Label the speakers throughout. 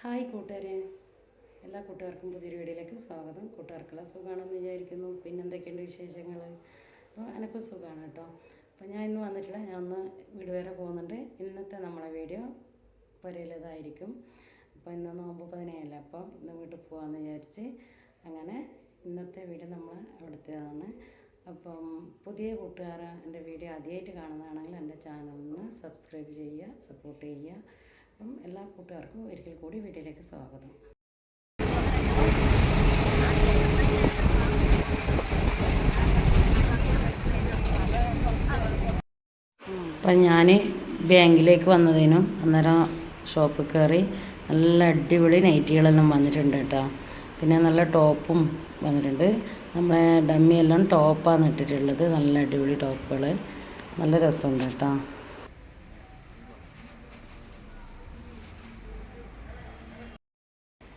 Speaker 1: Hi കൂട്ടുകാരെ. എല്ലാ കൂട്ടുകാർക്കും പുതിയൊരു വീഡിയോയിലേക്ക് സ്വാഗതം. കൂട്ടുകാർക്കെല്ലാം സുഖമാണെന്ന് വിചാരിക്കുന്നു. പിന്നെ എന്തൊക്കെയുണ്ട് വിശേഷങ്ങൾ അപ്പോൾ എനിക്ക് സുഖമാണ് കേട്ടോ. അപ്പോൾ ഞാൻ ഇന്ന് വന്നിട്ടില്ല. ഞാൻ ഒന്ന് വീട് വരെ പോകുന്നുണ്ട്. ഇന്നത്തെ നമ്മളെ വീഡിയോ പുരയിലതായിരിക്കും. അപ്പോൾ ഇന്ന് നോമ്പ് പതിനേഴല്ല. അപ്പോൾ ഇന്ന് വീട്ടിൽ പോകാമെന്ന് വിചാരിച്ച് അങ്ങനെ ഇന്നത്തെ വീഡിയോ നമ്മൾ അവിടുത്തേതാണ്. അപ്പം പുതിയ കൂട്ടുകാർ എന്റെ വീഡിയോ ആദ്യമായിട്ട് കാണുന്നതാണെങ്കിൽ എന്റെ ചാനലിന് സബ്സ്ക്രൈബ് ചെയ്യുക സപ്പോർട്ട് ചെയ്യുക. അപ്പം എല്ലാ കൂട്ടുകാർക്കും ഒരിക്കൽ കൂടി വീട്ടിലേക്ക് സ്വാഗതം. അപ്പം ഞാൻ ബാങ്കിലേക്ക് വന്നതിനും അന്നേരം ഷോപ്പിൽ കയറി നല്ല അടിപൊളി നൈറ്റികളെല്ലാം വന്നിട്ടുണ്ട് കേട്ടോ. പിന്നെ നല്ല ടോപ്പും വന്നിട്ടുണ്ട്. നമ്മളെ ഡമ്മിയെല്ലാം ടോപ്പാണ് ഇട്ടിട്ടുള്ളത്. നല്ല അടിപൊളി ടോപ്പുകൾ നല്ല രസമുണ്ട് കേട്ടോ.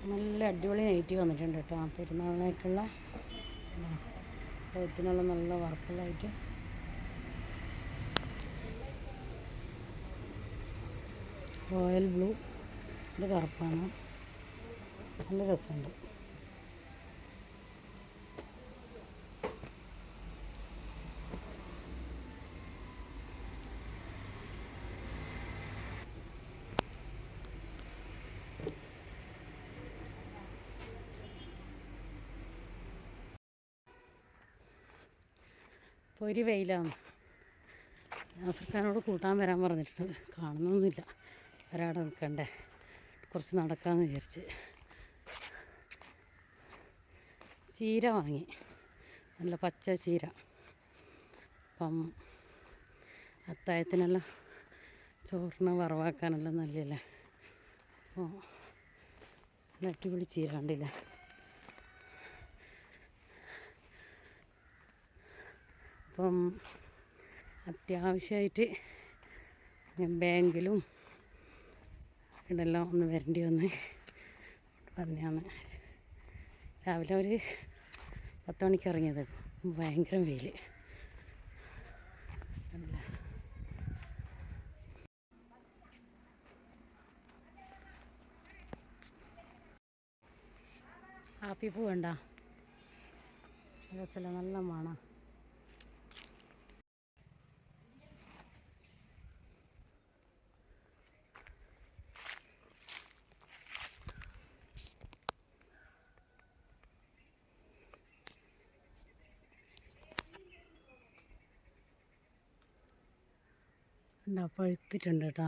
Speaker 1: നല്ല അടിപൊളി നൈറ്റി വന്നിട്ടുണ്ട് കേട്ടോ. ആ പെരുന്നാളിനേക്കുള്ള കഴുത്തിനുള്ള നല്ല വർക്കുകളായിട്ട് റോയൽ ബ്ലൂ. ഇത് കറുപ്പാണ്. നല്ല രസമുണ്ട്. പൊരി വെയിലാണ്. നാസർക്കാനോട് കൂട്ടാൻ വരാൻ പറഞ്ഞിട്ടുണ്ട്. കാണുന്നൊന്നുമില്ല. ഒരാടെ നിൽക്കണ്ടേ. കുറച്ച് നടക്കാമെന്ന് വിചാരിച്ച്. ചീര വാങ്ങി. നല്ല പച്ച ചീര. അപ്പം അത്തായത്തിനെല്ലാം ചോറിന് വറവാക്കാനെല്ലാം നല്ലതല്ലേ അപ്പോൾ നട്ടുപിടി ചീര കണ്ടില്ലേ? അപ്പം അത്യാവശ്യമായിട്ട് ബാങ്കിലും ഇതെല്ലാം ഒന്ന് വരേണ്ടി വന്ന് വന്നതാണ്. രാവിലെ ഒരു പത്ത് മണിക്ക് ഇറങ്ങിയത്. ഭയങ്കര വെയിൽ ആപ്പിപ്പൂ വേണ്ട. രസമല്ല നല്ല മണം. ഉണ്ടാ പഴുത്തിട്ടുണ്ട് കേട്ടോ.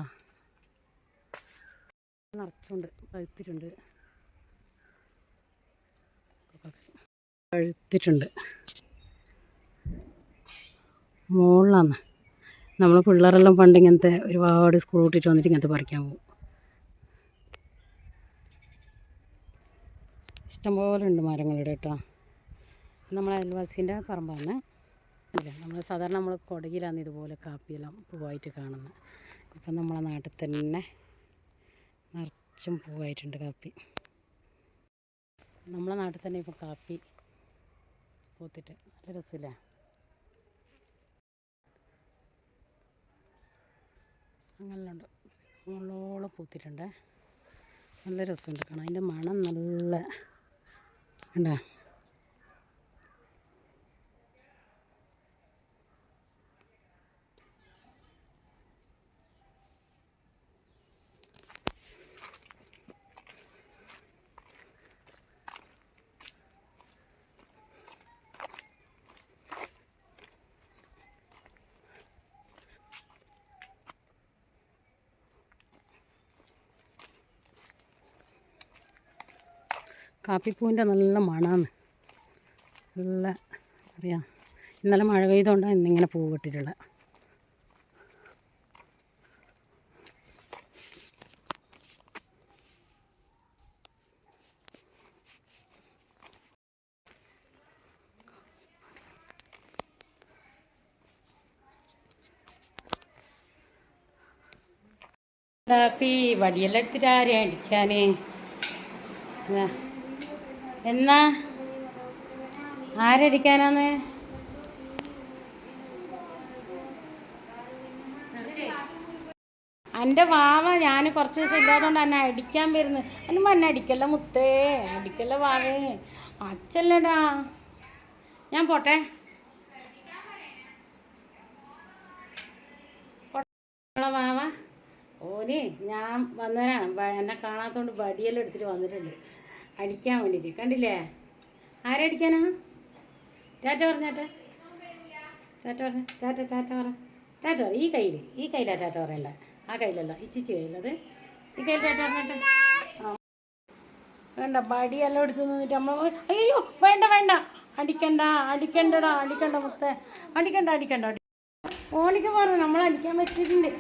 Speaker 1: നിറച്ചുണ്ട് പഴുത്തിട്ടുണ്ട്. പഴുത്തിട്ടുണ്ട്. മുകളിലാണ് നമ്മൾ പിള്ളേരെല്ലാം പണ്ട് ഇങ്ങനത്തെ ഒരുപാട് സ്കൂൾ വിട്ടിട്ട് വന്നിട്ട് ഇങ്ങനത്തെ പറിക്കാൻ പോകും. ഇഷ്ടംപോലെ ഉണ്ട് മരങ്ങളുടെ കേട്ടോ. നമ്മളെ അയൽവാസീന്റെ പറമ്പാണ്. ഇല്ല നമ്മൾ സാധാരണ നമ്മൾ കൊടകിലാണ് ഇതുപോലെ കാപ്പിയെല്ലാം പൂവായിട്ട് കാണുന്നത്. ഇപ്പം നമ്മളെ നാട്ടിൽ തന്നെ നിറച്ചും പൂവായിട്ടുണ്ട് കാപ്പി. നമ്മളെ നാട്ടിൽ തന്നെ ഇപ്പോൾ കാപ്പി പൂത്തിട്ട് നല്ല രസമില്ല? അങ്ങനെയുണ്ട്. മുകളോളം പൂത്തിട്ടുണ്ട്. നല്ല രസമുണ്ട് കാണാൻ. അതിന്റെ മണം നല്ല ഉണ്ടോ കാപ്പിപ്പൂവിന്റെ നല്ല മണമാണ് നല്ല അറിയാം ഇന്നലെ മഴ പെയ്തുകൊണ്ടാണ് ഇന്നിങ്ങനെ പൂ വിട്ടിട്ടുള്ളത് കാപ്പി വടിയെല്ലാം എടുത്തിട്ട് ആരെയാണ് അടിക്കാൻ എന്നാ? ആരടിക്കാനാന്ന്? എന്റെ വാവ ഞാൻ കുറച്ച് ദിവസം ഇല്ലാത്തതുകൊണ്ട് എന്നെ അടിക്കാൻ വരുന്നു. അനുമ്പ എന്നെ അടിക്കല്ല മുത്തേ. അടിക്കല്ല വാവേ. അച്ഛല്ലടാ. ഞാൻ പോട്ടെ വാവ. ഓന് ഞാൻ വന്നേരാ. വ- എന്നെ കാണാത്തോണ്ട് വടിയെല്ലാം എടുത്തിട്ട് വന്നിട്ടുണ്ട്. അടിക്കാൻ വേണ്ടിയിട്ട് കണ്ടില്ലേ? ആരെ അടിക്കാനാ? ടാറ്റ പറഞ്ഞാട്ടെ ടാറ്റ. പറഞ്ഞ ടാറ്റ ടാറ്റ പറ. ടാറ്റ പറ ഈ കയ്യിൽ ഈ കയ്യിലാ ടാറ്റ പറയണ്ട. ആ കയ്യിലല്ല ഇച്ചിച്ച് കയ്യിലത് ഈ കയ്യിൽ ടാറ്റ പറഞ്ഞിട്ട്. വേണ്ട പടിയെല്ലാം എടുത്തു നിന്നിട്ട് നമ്മൾ അയ്യോ വേണ്ട വേണ്ട. അടിക്കണ്ട അടിക്കണ്ടടാ അടിക്കണ്ട മുത്തേ. അടിക്കണ്ട അടിക്കണ്ട. ഓണിക്ക് പറഞ്ഞു നമ്മൾ അടിക്കാൻ പറ്റിയിട്ടുണ്ട്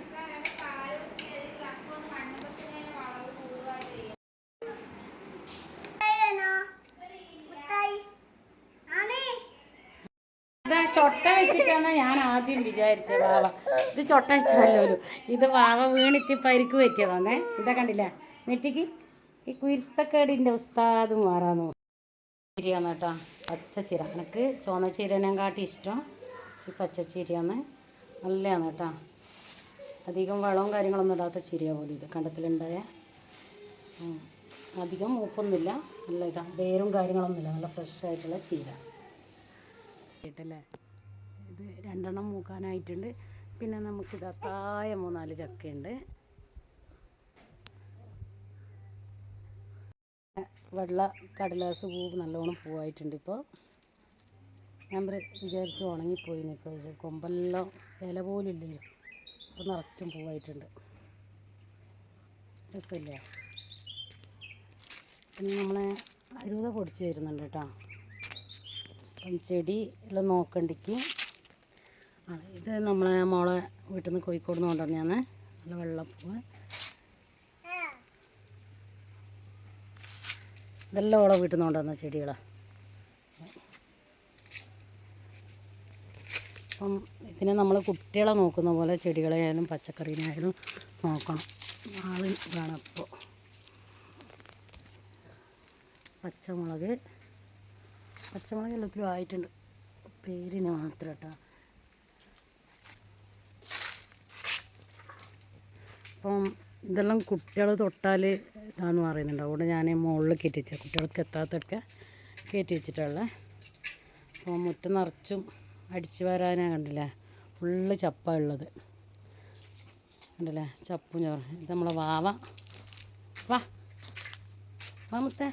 Speaker 1: ഇത് ചൊട്ട വെച്ചിട്ടാണ് ഞാൻ ആദ്യം വിചാരിച്ച വാവ. ഇത് ചൊട്ട ഒരു. ഇത് വാവ വീണിട്ട് പരിക്ക് പറ്റിയതാന്നേ. ഇതാ കണ്ടില്ല? നെറ്റിക്ക് ഈ കുരുത്തക്കേടിന്റെ ഉസ്താദ് മാറാന്ന് ചിരിയാന്ന് കേട്ടോ. പച്ചച്ചിര എനിക്ക് ചുവന്ന ചീരനെ കാട്ടി ഇഷ്ടം ഈ പച്ചച്ചിരിയാണ് നല്ലതാണ് കേട്ടോ. അധികം വളവും കാര്യങ്ങളൊന്നും ഇടാത്ത ചിരിയ പോലും ഇത്. കണ്ടത്തിലുണ്ടായ അധികം മൂപ്പൊന്നുമില്ല. നല്ല ഇതാ വേരും കാര്യങ്ങളൊന്നുമില്ല. നല്ല ഫ്രഷ് ആയിട്ടുള്ള ചീര. കേട്ടല്ലേ? രണ്ടെണ്ണം മൂക്കാനായിട്ടുണ്ട്. പിന്നെ നമുക്കിത് അത്തായ മൂന്നാൽ ചക്കയുണ്ട്. വെള്ള കടലാസ് പൂ നല്ലോണം പൂവായിട്ടുണ്ട് ഇപ്പോൾ. ഞാൻ വിചാരിച്ചു ഉണങ്ങിപ്പോയി നിൽക്കുക കൊമ്പെല്ലാം ഇല പോലും ഇല്ലല്ലോ. ഇപ്പോൾ നിറച്ചും പൂവായിട്ടുണ്ട്. രസമില്ലേ? പിന്നെ നമ്മളെ അരുത പൊടിച്ച് വരുന്നുണ്ട് കേട്ടോ. അപ്പം ചെടി എല്ലാം നോക്കണ്ടിക്ക്. ഇത് നമ്മളെ മോളെ വീട്ടിൽ നിന്ന് കോഴിക്കോട് നിന്ന് കൊണ്ടുവന്നെയാണ് നല്ല വെള്ളപ്പൂവ്. ഇതെല്ലാം ഓളെ വീട്ടിൽ നിന്ന് കൊണ്ടുവന്ന ചെടികളാണ് അപ്പം ഇതിനെ നമ്മൾ കുട്ടികളെ നോക്കുന്ന പോലെ ചെടികളെയായാലും പച്ചക്കറീനായാലും നോക്കണം. ആൾ വേണം അപ്പോൾ. പച്ചമുളക്. പച്ചമുളക് എല്ലാത്തിലും ആയിട്ടുണ്ട്. പേരിന് മാത്രം കേട്ടോ. അപ്പം ഇതെല്ലാം കുട്ടികൾ തൊട്ടാൽ ഇതാന്ന് പറയുന്നുണ്ട്. അതുകൊണ്ട് ഞാൻ മുകളിൽ കയറ്റി വെച്ചത് കുട്ടികൾക്ക് എത്താത്തൊക്കെ കയറ്റി വെച്ചിട്ടുള്ളത് അപ്പോൾ മുറ്റം നിറച്ചും അടിച്ചു വരാനാ കണ്ടില്ലേ? ഫുള്ള് ചപ്പ ഉള്ളത്. കണ്ടില്ലേ? ചപ്പും ചോറ്. ഇത് നമ്മളെ വാവ. വാ. വാ മുത്തേ.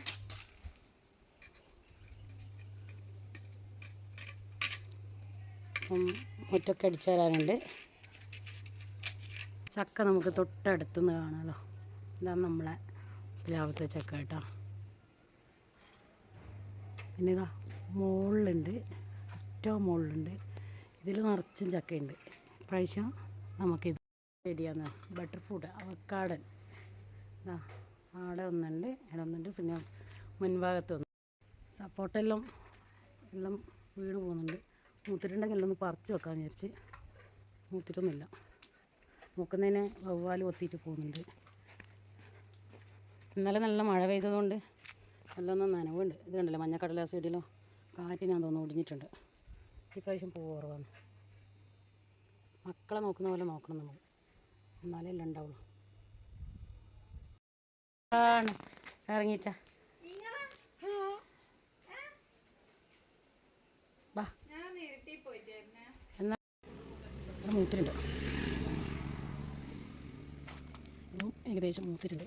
Speaker 1: അപ്പം മുറ്റൊക്കെ അടിച്ചു വരാനുണ്ട്. ചക്ക നമുക്ക് തൊട്ടടുത്തുനിന്ന് കാണാമല്ലോ ഇതാണ് നമ്മളെ പ്ലാവത്തെ ചക്ക കേട്ടോ. പിന്നെ ഇതാ മുകളിലുണ്ട് ഏറ്റവും മുകളിലുണ്ട്. ഇതിൽ നിറച്ചും ചക്കയുണ്ട്. പ്രാവശ്യം നമുക്കിത് റെഡിയാന്ന് ബട്ടർ ഫ്രൂട്ട് അവക്കാടൻ. ഇതാ അവിടെ ഒന്നുണ്ട് ഇവിടെ ഒന്നുണ്ട് പിന്നെ മുൻഭാഗത്ത് ഒന്ന്. സപ്പോർട്ടെല്ലാം എല്ലാം വീണ് പോകുന്നുണ്ട്. മൂത്തിട്ടുണ്ടെങ്കിൽ എല്ലാം ഒന്ന് പറിച്ച് വെക്കാമെന്ന് വിചാരിച്ച്. മൂത്തിട്ടൊന്നുമില്ല. മൂക്കുന്നതിന് വവ്വാൽ ഒത്തിയിട്ട് പോകുന്നുണ്ട്. ഇന്നലെ നല്ല മഴ പെയ്തതുകൊണ്ട് നല്ലൊന്നും നനവുണ്ട്. ഇത് കണ്ടല്ലോ മഞ്ഞക്കടലാസ് കാറ്റ് ഞാൻ തോന്നുന്നു ഒടിഞ്ഞിട്ടുണ്ട്. ഇപ്രാവശ്യം പൂ കുറവാണ്. മക്കളെ നോക്കുന്ന പോലെ നോക്കണം നമ്മൾ. എന്നാലേ എല്ലാം ഉണ്ടാവുള്ളൂ. ആണ്. ഇറങ്ങിയിട്ടാ. എന്നാ? ഇവിടെ മൂത്തിട്ടുണ്ട് ഇതും ഏകദേശം മൂത്തിട്ടുണ്ട്.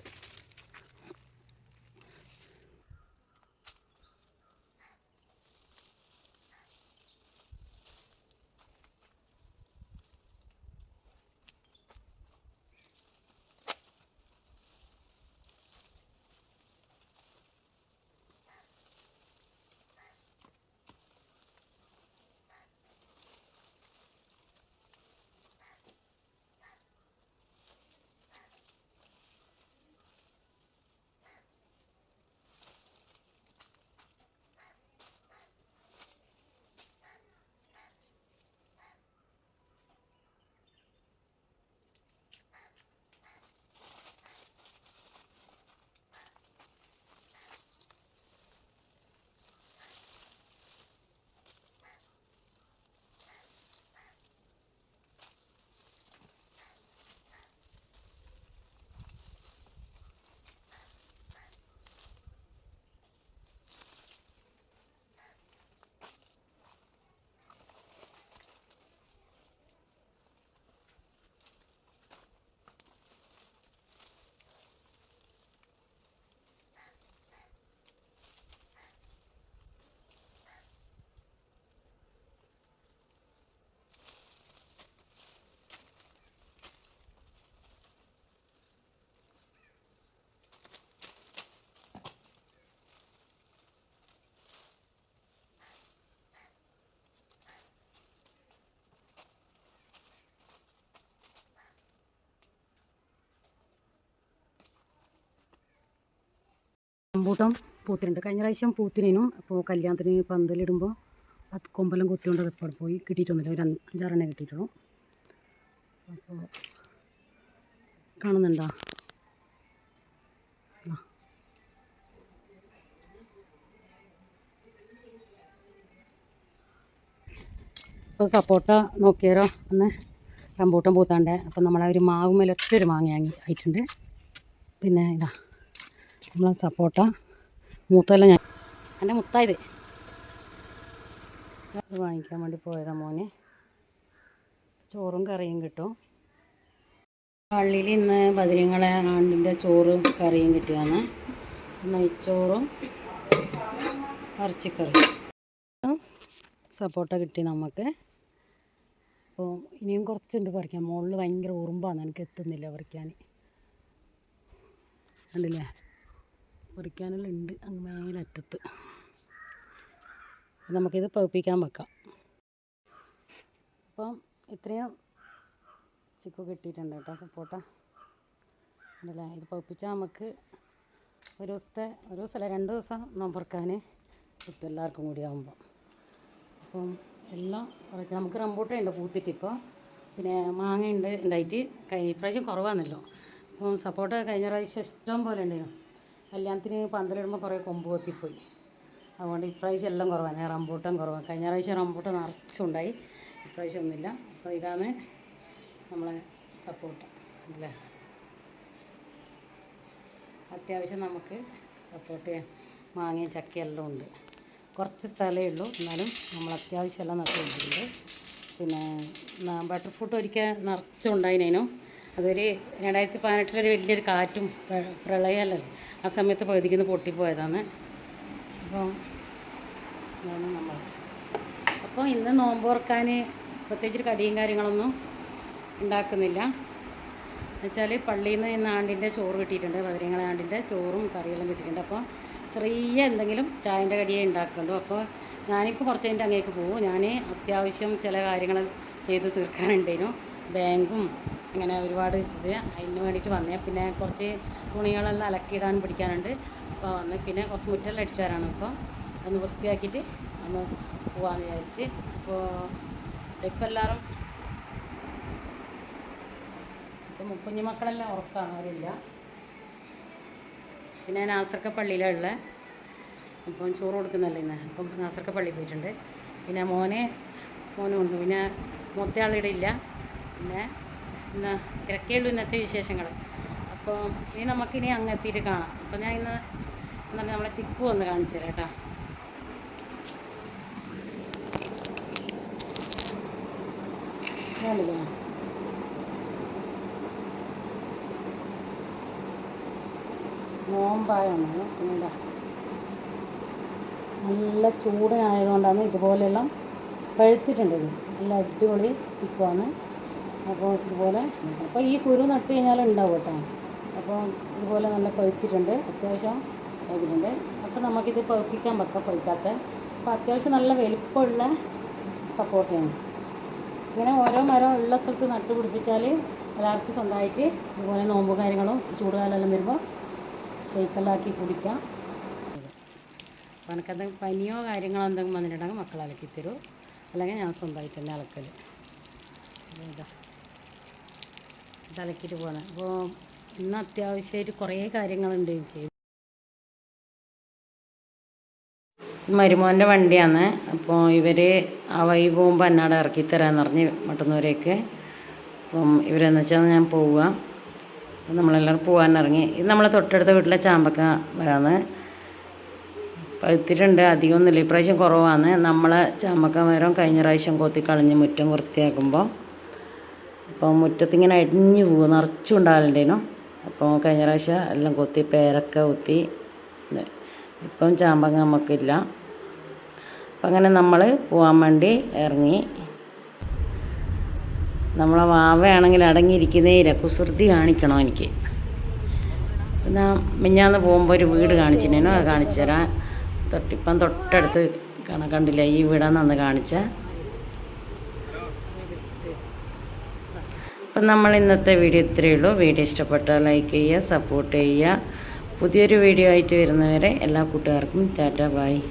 Speaker 1: റംബൂട്ടാൻ പൂത്തിനുണ്ട് കഴിഞ്ഞ പ്രാവശ്യം പൂത്തിനും അപ്പോൾ കല്യാണത്തിന് പന്തലിടുമ്പോൾ അത് കൊമ്പെല്ലാം കുത്തിക്കൊണ്ട് ഇപ്പോൾ പോയി കിട്ടിയിട്ടൊന്നുമില്ല. ഒരു അഞ്ച് അഞ്ചാറെണ്ണേ കിട്ടിയിട്ടുള്ളൂ. അപ്പോൾ കാണുന്നുണ്ടോ. ഇപ്പോൾ സപ്പോട്ട നോക്കിയാലോ? ഒന്ന് റംബൂട്ടം പൂത്താണ്ട്. അപ്പം നമ്മളെ ഒരു മാവുമേൽ ഒറ്റൊരു മാങ്ങ വാങ്ങി ആയിട്ടുണ്ട്. പിന്നെ ഇതാ. നമ്മളെ സപ്പോട്ട. മൂത്തല്ല ഞാൻ. എന്റെ മുത്തായത്. അത് വാങ്ങിക്കാൻ വേണ്ടി പോയതാ മോനെ. ചോറും കറിയും കിട്ടും. പള്ളിയിൽ ഇന്ന് ബദരിങ്ങളെ ആണ്ടിന്റെ ചോറും കറിയും കിട്ടിയാണ് നെയ്ച്ചോറും ഇറച്ചിക്കറി സപ്പോട്ട കിട്ടി നമുക്ക്. അപ്പോൾ ഇനിയും കുറച്ചുണ്ട് പറിക്കാൻ. മുകളിൽ ഭയങ്കര ഉറുമ്പാണ്. എനിക്ക് എത്തുന്നില്ല പറിക്കാൻ. കണ്ടില്ലേ? പറിക്കാനെല്ലാം ഉണ്ട് അങ്ങ് മേലറ്റത്ത് നമുക്കിത് പഴുപ്പിക്കാൻ വെക്കാം. അപ്പം ഇത്രയും ചിക്കു കിട്ടിയിട്ടുണ്ട് കേട്ടോ സപ്പോട്ട. ഉണ്ടല്ലേ? ഇത് പഴുപ്പിച്ചാൽ നമുക്ക് ഒരു ദിവസത്തെ ഒരു ദിവസമല്ല രണ്ട് ദിവസം നോമ്പറക്കാൻ കിട്ടും എല്ലാവർക്കും കൂടി ആകുമ്പോൾ അപ്പം എല്ലാം കുറച്ച് നമുക്ക് റംബൂട്ട ഉണ്ട് പൂത്തിട്ട് ഇപ്പോൾ പിന്നെ മാങ്ങയുണ്ട് ഉണ്ടായിട്ട്. കഴിഞ്ഞ ഇപ്രാവശ്യം കുറവാണല്ലോ അപ്പം സപ്പോർട്ട് കഴിഞ്ഞ പ്രാവശ്യം ഇഷ്ടം പോലെ ഉണ്ടായിരുന്നു. കല്യാണത്തിന് പന്തലിടുമ്പോൾ കുറേ കൊമ്പ് കൊത്തിപ്പോയി. അതുകൊണ്ട് ഇപ്രാവശ്യം എല്ലാം കുറവാണ്. റംബൂട്ടൻ കുറവാണ് കഴിഞ്ഞ പ്രാവശ്യം റംബൂട്ടൻ നിറച്ചുണ്ടായി. ഇപ്രാവശ്യം ഒന്നുമില്ല. അപ്പോൾ ഇതാണ് നമ്മളെ സപ്പോർട്ട്. അല്ലേ? അത്യാവശ്യം നമുക്ക് സപ്പോർട്ട് ചെയ്യാൻ മാങ്ങയും ചക്കയെല്ലാം ഉണ്ട്. കുറച്ച് സ്ഥലമേ ഉള്ളൂ. എന്നാലും നമ്മൾ അത്യാവശ്യം എല്ലാം നട്ടു വെച്ചിട്ടുണ്ട് പിന്നെ ബട്ടർ ഫ്രൂട്ട് ഒരിക്കൽ നിറച്ചുണ്ടായിനേനു. അതൊരു രണ്ടായിരത്തി പതിനെട്ടിലൊരു വലിയൊരു കാറ്റും പ്ര- പ്രളയമല്ലേ? ആ സമയത്ത് പകുതിക്കുന്ന പൊട്ടിപ്പോയതാണ്. അപ്പോൾ നമ്മൾ. അപ്പോൾ ഇന്ന് നോമ്പ് തുറക്കാൻ പ്രത്യേകിച്ച് കടിയും കാര്യങ്ങളൊന്നും ഉണ്ടാക്കുന്നില്ല. എന്നുവെച്ചാൽ പള്ളിയിൽ നിന്ന് ഇന്ന് ആണ്ടിന്റെ ചോറ് കിട്ടിയിട്ടുണ്ട് പതിനങ്ങളെ ആണ്ടിന്റെ ചോറും കറികളും കിട്ടിയിട്ടുണ്ട്. അപ്പോൾ ചെറിയ എന്തെങ്കിലും ചായന്റെ കടിയേ ഉണ്ടാക്കുള്ളൂ. അപ്പോൾ ഞാനിപ്പോൾ കുറച്ച് കഴിഞ്ഞിട്ട് അങ്ങേക്ക് പോകും ഞാൻ അത്യാവശ്യം ചില കാര്യങ്ങൾ ചെയ്ത് തീർക്കാനുണ്ടേനു ബാങ്കും അങ്ങനെ ഒരുപാട് ഇത് അതിന് വേണ്ടിയിട്ട് വന്നേ. പിന്നെ കുറച്ച് തുണികളെല്ലാം അലക്കിയിടാൻ പിടിക്കാനുണ്ട്. അപ്പോൾ വന്ന് പിന്നെ കുറച്ച് മുറ്റെല്ലാം അടിച്ചു വരാണ് ഇപ്പോൾ ഒന്ന് വൃത്തിയാക്കിയിട്ട് ഒന്ന് പോകാമെന്ന് വിചാരിച്ച്. അപ്പോൾ ഇപ്പം എല്ലാവരും ഇപ്പം കുഞ്ഞുമക്കളെല്ലാം ഉറക്കാണ് അവരില്ല പിന്നെ നാസർക്ക പള്ളിയിലുള്ള ഇപ്പം ചോറ് കൊടുക്കുന്നല്ലേ ഇന്ന്? അപ്പം നാസർക്ക പള്ളിയിൽ പോയിട്ടുണ്ട്. പിന്നെ മോനെ മോനും ഉണ്ട്. പിന്നെ മൊത്തയാളിടയില്ല പിന്നെ ഇന്ന് തിരക്കേയുള്ളൂ ഇന്നത്തെ വിശേഷങ്ങൾ. അപ്പോൾ ഇനി നമുക്കിനി അങ്ങ് എത്തിയിട്ട് കാണാം. അപ്പോൾ ഞാൻ ഇന്ന് എന്താണ് നമ്മളെ ചിക്കു ഒന്ന് കാണിച്ചു തരാം കേട്ടോ. നോമ്പായാണ് നല്ല ചൂടായതുകൊണ്ടാണ് ഇതുപോലെയെല്ലാം പഴുത്തിട്ടുണ്ട് ഇത്. നല്ല അടിപൊളി ചിക്കുവാണ്. അപ്പോൾ ഇതുപോലെ അപ്പോൾ ഈ കുരു നട്ട് കഴിഞ്ഞാൽ ഉണ്ടാവും കേട്ടോ. അപ്പോൾ ഇതുപോലെ നല്ല പഴുത്തിട്ടുണ്ട് അത്യാവശ്യം പഴുത്തിട്ടുണ്ട്. അപ്പോൾ നമുക്കിത് പഴുപ്പിക്കാൻ വെക്കാം പഴുക്കാത്ത. അപ്പോൾ അത്യാവശ്യം നല്ല വലിപ്പമുള്ള സപ്പോർട്ടയാണ് ഇങ്ങനെ ഓരോ മരം ഉള്ള സ്ഥലത്ത് നട്ട് പിടിപ്പിച്ചാൽ എല്ലാവർക്കും സ്വന്തമായിട്ട് ഇതുപോലെ നോമ്പ് കാര്യങ്ങളും ചൂടുകാലമെല്ലാം വരുമ്പോൾ ഷെയ്ക്കെല്ലാക്കി കുടിക്കാം. അപ്പോൾ എനിക്കെന്തെങ്കിലും പനിയോ കാര്യങ്ങളോ എന്തെങ്കിലും വന്നിട്ടുണ്ടെങ്കിൽ മക്കളെ അലക്കി തരൂ. അല്ലെങ്കിൽ ഞാൻ സ്വന്തമായിട്ട് തന്നെ അലക്കൽ ഇതാ. ഇത് അലക്കിയിട്ട് പോകുന്നത് അപ്പോൾ ഇന്ന് അത്യാവശ്യമായിട്ട് കുറേ കാര്യങ്ങളുണ്ട് ചെയ്തു മരുമോന്റെ വണ്ടിയാണ്. അപ്പോൾ ഇവർ ആ വൈ പോകുമ്പോൾ എന്നാട് ഇറക്കി തരാമെന്ന് പറഞ്ഞ് മട്ടുന്നവരേക്ക്. അപ്പം ഇവരെന്ന് വെച്ചാൽ ഞാൻ പോവുക അപ്പം നമ്മളെല്ലാവരും പോകാൻ ഇറങ്ങി. ഇത് നമ്മളെ തൊട്ടടുത്ത വീട്ടിലെ ചാമ്പക്ക വരാന്ന്. പഴുത്തിട്ടുണ്ട് അധികമൊന്നുമില്ല ഇപ്രാവശ്യം കുറവാണ് നമ്മളെ ചാമ്പക്ക മരം കഴിഞ്ഞ പ്രാവശ്യം കൊത്തി കളഞ്ഞ് മുറ്റം വൃത്തിയാക്കുമ്പോൾ അപ്പോൾ മുറ്റത്തിങ്ങനെ അടിഞ്ഞു പോകും നിറച്ചും അപ്പോൾ കഴിഞ്ഞ പ്രാവശ്യം എല്ലാം കൊത്തി പേരക്ക കുത്തി. ഇപ്പം ചാമ്പങ്ങ നമുക്കില്ല. അപ്പം അങ്ങനെ നമ്മൾ പോകാൻ വേണ്ടി ഇറങ്ങി. നമ്മളെ വാവയാണെങ്കിൽ അടങ്ങിയിരിക്കുന്നേ ഇല്ല. കുസൃതി കാണിക്കണോ എനിക്ക്. പിന്നെ മിഞ്ഞാന്ന് പോകുമ്പോൾ ഒരു വീട് കാണിച്ചിട്ടുണ്ടായിരുന്നു. അത് കാണിച്ചു തരാം തൊട്ടിപ്പം തൊട്ടടുത്ത് കണ്ടില്ല? ഈ വീടാന്ന് അന്ന് കാണിച്ച അപ്പം നമ്മൾ ഇന്നത്തെ വീഡിയോ ഇത്രയേ ഉള്ളൂ. വീഡിയോ ഇഷ്ടപ്പെട്ടാൽ ലൈക്ക് ചെയ്യുക സപ്പോർട്ട് ചെയ്യുക. പുതിയൊരു വീഡിയോ ആയിട്ട് വരുന്നവരെ എല്ലാ കൂട്ടുകാർക്കും ടാറ്റ ബായ്